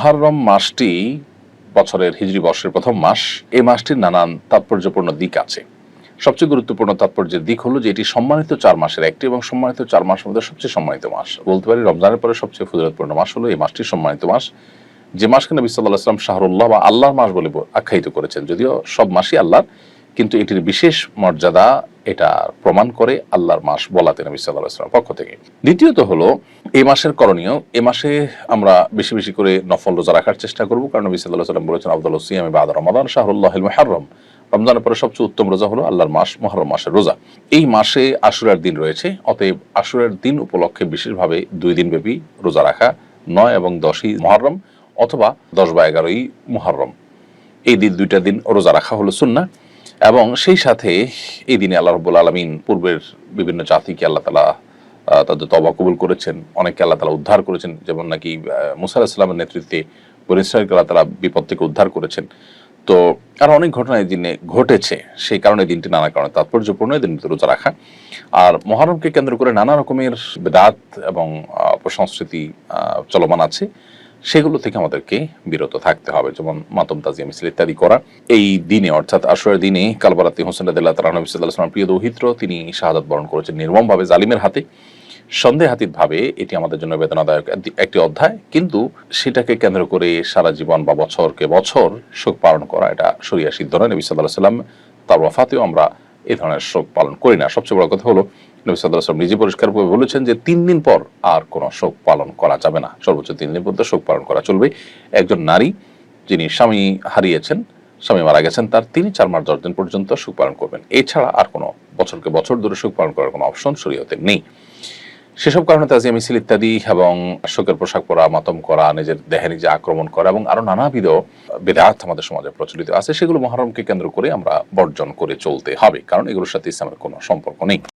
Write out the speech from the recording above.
মহারম মাসটি বছরের হিজরি বর্ষের প্রথম মাস। এই মাসটির নানান তাৎপর্যপূর্ণ দিক আছে। সবচেয়ে গুরুত্বপূর্ণ তাৎপর্যের দিক হলো যে এটি সম্মানিত চার মাসের একটি এবং সম্মানিত চার মাসের মধ্যে সবচেয়ে সম্মানিত মাস। বলতে পারি রমজানের পরে সবচেয়ে ফজিলতপূর্ণ মাস হলো এই মাসটি সম্মানিত মাস। যে মাসকে নবী সাল্লাহ আসলাম শাহরুল্লাহ বা আল্লাহর মাস বলে আখ্যায়িত করেছেন, যদিও সব মাসই আল্লাহর, কিন্তু এটির বিশেষ মর্যাদা এটা প্রমাণ করে আল্লাহর মাস বলাতে নবী সাল্লাহ আসলামের পক্ষ থেকে। দ্বিতীয়ত হলো এই মাসের করণীয়, এ মাসে আমরা বেশি বেশি করে নফল রোজা রাখার চেষ্টা করব, কারণ নবী সাল্লাহ সাল্লাম বলেছেন আব্দুল সিয়াম বাদ রমাদান শাহরুল্লাহ মহারম রমজানের পরে সবচেয়ে উত্তম রোজা হলো আল্লাহর মাস মহরম মাসের রোজা। এই মাসে আশুরার দিন রয়েছে, অতএব আশুরার দিন উপলক্ষে বিশেষভাবে দুই দিন ব্যাপী রোজা রাখা নয় এবং দশই মহরম অথবা দশ বা এগারোই মহরম এই দিন দুইটা দিন রোজা রাখা হলো সুন্না এবং সেই সাথে এই দিনে আল্লাহ রব্বুল আলমিন পূর্বের বিভিন্ন জাতিকে আল্লাহ তালা তাদের তবা কবুল করেছেন। অনেককে আল্লাহ তালা উদ্ধার করেছেন, যেমন নাকি মুসা আলাহিসাল্লামের নেতৃত্বে বনি ইসরায়েলকে আল্লাহ তালা বিপদ থেকে উদ্ধার করেছেন। তো আরও অনেক ঘটনা এই দিনে ঘটেছে, সেই কারণে দিনটি নানা কারণে তাৎপর্যপূর্ণ, এই দিনটি রোজা রাখা। আর মহরমকে কেন্দ্র করে নানা রকমের বেদাত এবং অপসংস্কৃতি চলমান আছে। সেগুলো থেকে আমাদেরকে বিরত থাকতে হবে, যেমন মাতম তাজিয়া মিছিল ইত্যাদি করা। এই দিনে, অর্থাৎ আসরের দিনে, কালবারাতি হোসেন রাদিল্লাহ তালা নবী সাল্লাহ সাল্লাম প্রিয় দৌহিত্র, তিনি শাহাদাত বরণ করেছেন নির্মমভাবে, জালিমের হাতে। সন্দেহাতীত ভাবে এটি আমাদের জন্য বেদনাদায়ক একটি- অধ্যায়, কিন্তু সেটাকে কেন্দ্র করে সারা জীবন বা বছরকে বছর শোক পালন করা, এটা সরিয়া সিদ্ধ নয়। নবী সাল্লাহ সাল্লাম তার ওয়াফাতেও আমরা এই ধরনের শোক পালন করি না। সবচেয়ে বড় কথা হলো, নবী সাল্লাম নিজে পরিষ্কারভাবে বলেছেন যে, তিন দিন পর আর কোনো শোক পালন করা যাবে না। সর্বোচ্চ তিন দিন পর্যন্ত শোক পালন করা চলবে। একজন নারী যিনি স্বামী হারিয়েছেন, স্বামী মারা গেছেন, তার তিনি চার মাস দশ দিন পর্যন্ত শোক পালন করবেন। এছাড়া আর কোনো বছরকে বছর ধরে শোক পালন করার কোনো অপশন শরীয়তে নেই। সেসব কারণে তাজিয়া মিছিল ইত্যাদি এবং শোকের পোশাক পরা, মাতম করা, নিজের দেহে নিজে আক্রমণ করা এবং আরও নানাবিধ বেদার্থ আমাদের সমাজে প্রচলিত আছে, সেগুলো মহরমকে কেন্দ্র করে আমরা বর্জন করে চলতে হবে। কারণ এগুলোর সাথে ইসলামের কোনো সম্পর্ক নেই।